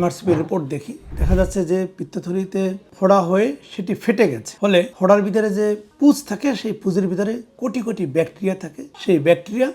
MRCP report দেখি। দেখা যাচ্ছে যে পিত্তথলিতে ফোড়া হয়ে সেটি ফেটে গেছে। ফলে ফোড়ার ভিতরে যে পুজ থাকে, সেই পুজের ভিতরে কোটি কোটি ব্যাকটেরিয়া থাকে। সেই ব্যাকটেরিয়া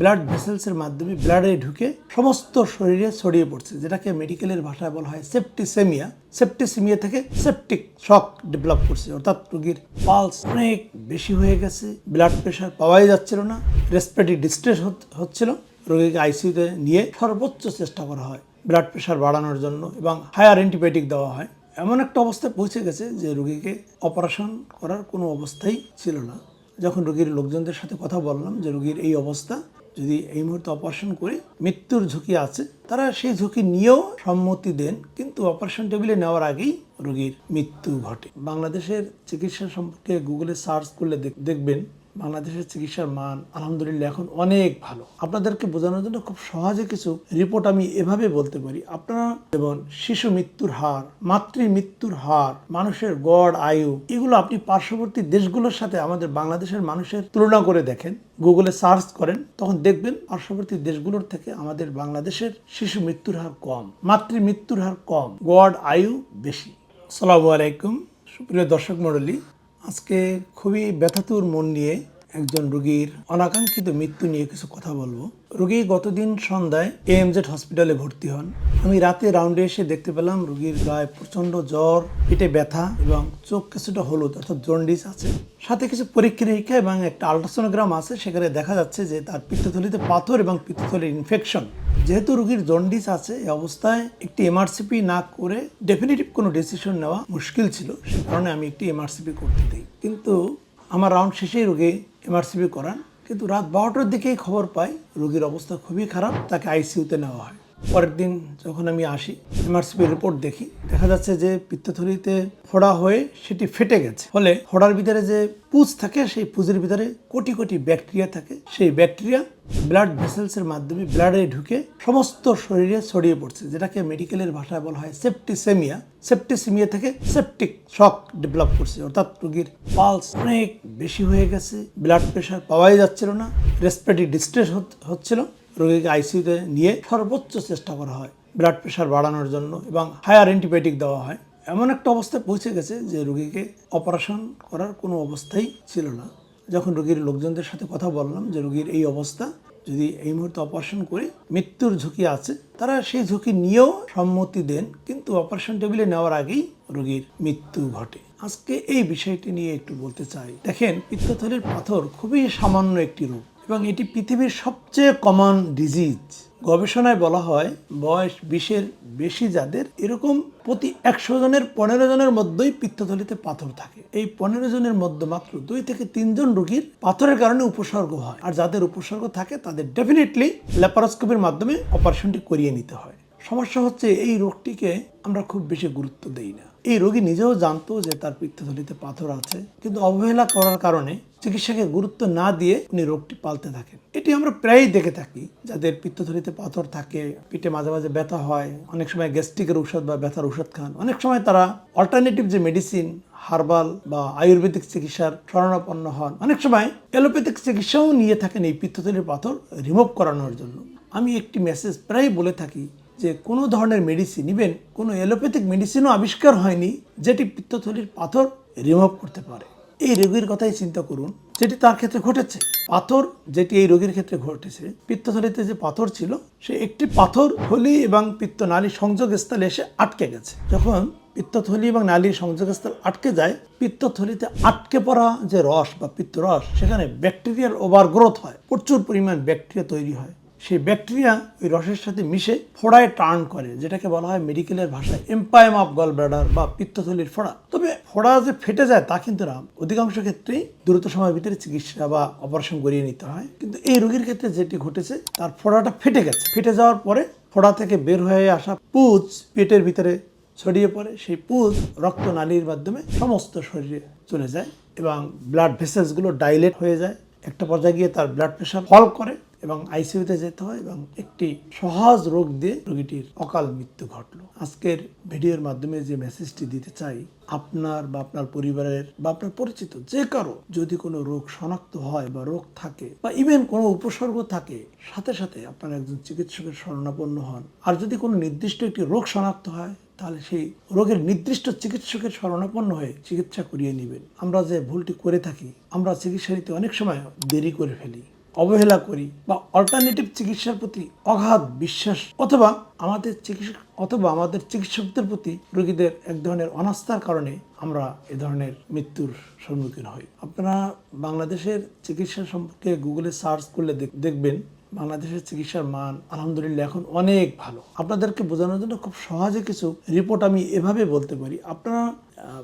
ব্লাড ভেসেলসের মাধ্যমে ব্লাডে ঢুকে সমস্ত শরীরে ছড়িয়ে পড়ছে, যেটাকে মেডিকেলের ভাষায় বলা হয় সেপ্টিসেমিয়া সেপ্টিসেমিয়া থেকে সেপটিক শক ডেভেলপ করছে। অর্থাৎ রোগীর পালস অনেক বেশি হয়ে গেছে। ব্লাড প্রেশার পাওয়াই যাচ্ছিল না। রেসপিরেটরি ডিস্ট্রেস হচ্ছিল। রোগীকে আইসিইউতে নিয়ে সর্বোচ্চ চেষ্টা করা হয়। ব্লাড প্রেশার বাড়ানোর জন্য এবং হায়ার অ্যান্টিবায়োটিক দেওয়া হয়। এমন একটা অবস্থায় পৌঁছে গেছে যে রুগীকে অপারেশন করার কোনো অবস্থাই ছিল না। যখন রুগীর লোকজনদের সাথে কথা বললাম যে রুগীর এই অবস্থা, যদি এই মুহূর্তে অপারেশন করে মৃত্যুর ঝুঁকি আছে, তারা সেই ঝুঁকি নিয়েও সম্মতি দেন, কিন্তু অপারেশন টেবিলে নেওয়ার আগেই রোগীর মৃত্যু ঘটে। বাংলাদেশের চিকিৎসা সম্পর্কে গুগলে সার্চ করলে দেখবেন বাংলাদেশের চিকিৎসার মান আলহামদুলিল্লাহ এখন অনেক ভালো। আপনাদেরকে বোঝানোর জন্য খুব সহজে কিছু রিপোর্ট আমি এভাবে বলতে পারি। আপনারা যেমন শিশু মৃত্যুর হার, মাতৃ মৃত্যুর হার, মানুষের গড়, আয়ু, এগুলো আপনি পার্শ্ববর্তী দেশগুলোর সাথে আমাদের বাংলাদেশের মানুষের তুলনা করে দেখেন গুগলে সার্চ করেন, তখন দেখবেন পার্শ্ববর্তী দেশগুলোর থেকে আমাদের বাংলাদেশের শিশু মৃত্যুর হার কম, মাতৃ মৃত্যুর হার কম, গড়, আয়ু বেশি। আসসালামু আলাইকুম, সুপ্রিয় দর্শক মণ্ডলী আজকে খুবই ব্যথাতুর মন নিয়ে একজন রোগীর অনাকাঙ্ক্ষিত মৃত্যু নিয়ে কিছু কথা বলব। রোগী গতদিন সন্ধ্যায় এএমজেড হসপিটালে ভর্তি হন। আমি রাতে রাউন্ডে এসে দেখতে পেলাম রোগীর গায়ে প্রচণ্ড জ্বর, পেটে ব্যথা এবং চোখ কিছুটা হলুদ অর্থাৎ জন্ডিস আছে। সাথে কিছু পরীক্ষা নিরীক্ষা এবং একটা আল্ট্রাসোনোগ্রাম আছে, সেখানে দেখা যাচ্ছে যে তার পিত্তথলিতে পাথর এবং পিত্তথলির ইনফেকশন যেহেতু রোগীর জন্ডিস আছে, এই অবস্থায় একটি এমআরসিপি না করে ডেফিনেটিভ কোনো ডিসিশন নেওয়া মুশকিল ছিল। সে কারণে আমি একটি এমআরসিপি করতে দিই। কিন্তু আমার রাউন্ড শেষেই রোগী এমআরসিপি করান, কিন্তু রাত বারোটার দিকেই খবর পাই, রোগীর অবস্থা খুবই খারাপ, তাকে আইসিইউতে নেওয়া হয়। পরের দিন যখন আমি আসি এমআরসিপি রিপোর্ট দেখি, দেখা যাচ্ছে যে পিত্তথলিতে ফোড়া হয়ে সেটি ফেটে গেছে। ফলে ফোড়ার ভিতরে যে পুজ থাকে, সেই পুজের ভিতরে কোটি কোটি ব্যাকটেরিয়া থাকে। সেই ব্যাকটেরিয়া ব্লাড ভেসেলসের মাধ্যমে ব্লাডে ঢুকে সমস্ত শরীরে ছড়িয়ে পড়ছে, যেটাকে মেডিকেলের ভাষায় বলা হয় সেপ্টিসেমিয়া সেপ্টিসেমিয়া থেকে সেপটিক শক ডেভেলপ করছে। অর্থাৎ রোগীর পালস অনেক বেশি হয়ে গেছে ব্লাড প্রেশার পাওয়াই যাচ্ছিল না রেসপিরেটরি ডিস্ট্রেস হচ্ছিল। রোগীকে আইসিইউতে নিয়ে সর্বোচ্চ চেষ্টা করা হয় ব্লাড প্রেশার বাড়ানোর জন্য এবং হায়ার অ্যান্টিবায়োটিক দেওয়া হয়। এমন একটা অবস্থায় পৌঁছে গেছে যে রোগীকে অপারেশন করার কোনো অবস্থাই ছিল না। যখন রোগীর লোকজনদের সাথে কথা বললাম যে রোগীর এই অবস্থা, যদি এই মুহূর্তে অপারেশন করে মৃত্যুর ঝুঁকি আছে, তারা সেই ঝুঁকি নিয়েও সম্মতি দেন, কিন্তু অপারেশন টেবিলে নেওয়ার আগেই রোগীর মৃত্যু ঘটে। আজকে এই বিষয়টি নিয়ে একটু বলতে চাই। দেখেন, পিত্তথলির পাথর খুবই সামান্য একটি রোগ। এবং এটি পৃথিবীর সবচেয়ে কমন ডিজিজ গবেষণায় বলা হয়, বয়স বিশের বেশি যাদের এরকম প্রতি একশো জনের, পনেরো জনের মধ্যেই পিত্তথলিতে পাথর থাকে। এই পনেরো জনের মধ্যে মাত্র দুই থেকে তিনজন রোগীর পাথরের কারণে উপসর্গ হয়। আর যাদের উপসর্গ থাকে, তাদের ডেফিনেটলি ল্যাপারোস্কোপির মাধ্যমে অপারেশনটি করিয়ে নিতে হয়। সমস্যা হচ্ছে, এই রোগটিকে আমরা খুব বেশি গুরুত্ব দেই না। এই রোগী নিজেও জানতো যে তার পিত্তথলিতে পাথর আছে, কিন্তু অবহেলা করার কারণে চিকিৎসাকে গুরুত্ব না দিয়ে উনি রোগটি পালতে থাকেন। এটি আমরা প্রায়ই দেখে থাকি, যাদের পিত্তথলিতে পাথর থাকে, পিঠে মাঝে মাঝে ব্যথা হয়, অনেক সময় গ্যাস্ট্রিকের ঔষধ বা ব্যথার ঔষধ খান। অনেক সময় তারা অল্টারনেটিভ যে মেডিসিন হার্বাল বা আয়ুর্বেদিক চিকিৎসার শরণাপন্ন হন। অনেক সময় অ্যালোপ্যাথিক চিকিৎসাও নিয়ে থাকেন এই পিত্তথলির পাথর রিমুভ করানোর জন্য। আমি একটি মেসেজ প্রায় বলে থাকি যে কোনো ধরনের মেডিসিন ইভেন কোনো অ্যালোপ্যাথিক মেডিসিনও আবিষ্কার হয়নি যেটি পিত্তথলির পাথর রিমুভ করতে পারে। এই রোগীর কথাই চিন্তা করুন, যেটি তার ক্ষেত্রে ঘটেছে। পাথর যেটি এই রোগীর ক্ষেত্রে ঘটেছে, পিত্তথলিতে যে পাথর ছিল, সে একটি পাথর, থলি এবং পিত্তনালী সংযোগস্থলে এসে আটকে গেছে। যখন পিত্তথলি এবং নালীর সংযোগস্থল আটকে যায়, পিত্তথলিতে আটকে পড়া যে রস বা পিত্তরস, সেখানে ব্যাকটেরিয়ার ওভারগ্রোথ হয়। প্রচুর পরিমাণ ব্যাকটেরিয়া তৈরি হয়। সেই ব্যাকটেরিয়া ওই রসের সাথে মিশে ফোড়ায় টার্ন করে, যেটাকে বলা হয় মেডিকেলের ভাষায় এম্পায়াম অফ গল ব্লাডার বা পিত্তথলির ফোড়া। তবে ফোড়া যে ফেটে যায় তা কিন্তু না, অধিকাংশ ক্ষেত্রেই দ্রুত সময়ের ভিতরে চিকিৎসা বা অপারেশন করিয়ে নিতে হয়। কিন্তু এই রোগীর ক্ষেত্রে যেটি ঘটেছে, তার ফোড়াটা ফেটে গেছে। ফেটে যাওয়ার পরে ফোড়া থেকে বের হয়ে আসা পুজ পেটের ভিতরে ছড়িয়ে পড়ে। সেই পুজ রক্তনালীর মাধ্যমে সমস্ত শরীরে চলে যায় এবং ব্লাড ভেসেলসগুলো ডাইলেট হয়ে যায়। একটা পর্যায়ে গিয়ে তার ব্লাড প্রেশার ফল করে। এবং আইসিইউতে যেতে হয় এবং একটি সহজ রোগ দিয়ে রোগীটির অকাল মৃত্যু ঘটলো। আজকের ভিডিওর মাধ্যমে যে মেসেজটি দিতে চাই, আপনার বা আপনার পরিবারের বা আপনার পরিচিত যে কারও যদি কোনো রোগ শনাক্ত হয় বা রোগ থাকে বা ইভেন কোনো উপসর্গ থাকে, সাথে সাথে আপনার একজন চিকিৎসকের শরণাপন্ন হন। আর যদি কোনো নির্দিষ্ট একটি রোগ শনাক্ত হয়, তাহলে সেই রোগের নির্দিষ্ট চিকিৎসকের শরণাপন্ন হয়ে চিকিৎসা করিয়ে নেবেন। আমরা যে ভুলটি করে থাকি, আমরা চিকিৎসা নিতে অনেক সময় দেরি করে ফেলি। অবহেলা করি বা অল্টারনেটিভ চিকিৎসার প্রতি অগাধ বিশ্বাস অথবা আমাদের চিকিৎসক অথবা আমাদের চিকিৎসকদের প্রতি রোগীদের এক ধরনের অনাস্থার কারণে আমরা এ ধরনের মৃত্যুর সম্মুখীন হই। আপনারা বাংলাদেশের চিকিৎসা সম্পর্কে গুগলে সার্চ করলে দেখবেন বাংলাদেশের চিকিৎসার মান আলহামদুলিল্লাহ এখন অনেক ভালো। আপনাদেরকে বোঝানোর জন্য খুব সহজে কিছু রিপোর্ট আমি এভাবে বলতে পারি। আপনারা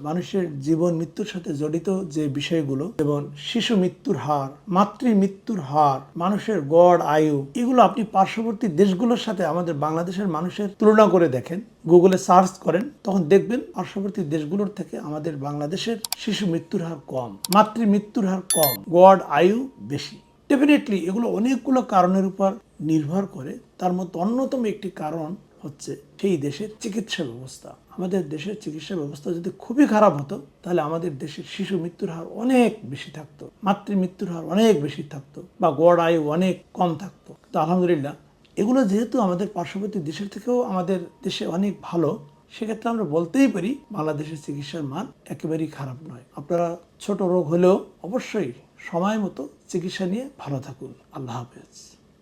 মানুষের জীবন মৃত্যুর সাথে জড়িত যে বিষয়গুলো, যেমন শিশু মৃত্যুর হার, মাতৃ মৃত্যুর হার, মানুষের গড়, আয়ু, এগুলো আপনি পার্শ্ববর্তী দেশগুলোর সাথে আমাদের বাংলাদেশের মানুষের তুলনা করে দেখেন গুগলে সার্চ করেন, তখন দেখবেন পার্শ্ববর্তী দেশগুলোর থেকে আমাদের বাংলাদেশের শিশু মৃত্যুর হার কম, মাতৃ মৃত্যুর হার কম, গড়, আয়ু বেশি। ডেফিনেটলি এগুলো অনেকগুলো কারণের উপর নির্ভর করে, তার মধ্যে অন্যতম একটি কারণ হচ্ছে সেই দেশের চিকিৎসা ব্যবস্থা। আমাদের দেশের চিকিৎসা ব্যবস্থা যদি খুবই খারাপ হতো, তাহলে আমাদের দেশের শিশু মৃত্যুর হার অনেক বেশি থাকতো, মাতৃ মৃত্যুর হার অনেক বেশি থাকতো বা গড় আয়ু অনেক কম থাকতো। তো আলহামদুলিল্লাহ, এগুলো যেহেতু আমাদের পার্শ্ববর্তী দেশের থেকেও আমাদের দেশে অনেক ভালো, সেক্ষেত্রে আমরা বলতেই পারি বাংলাদেশের চিকিৎসার মান একেবারেই খারাপ নয়। আপনারা ছোট রোগ হলেও অবশ্যই সময় মতো চিকিৎসা নিয়ে ভালো থাকুন। আল্লাহ হাফেজ।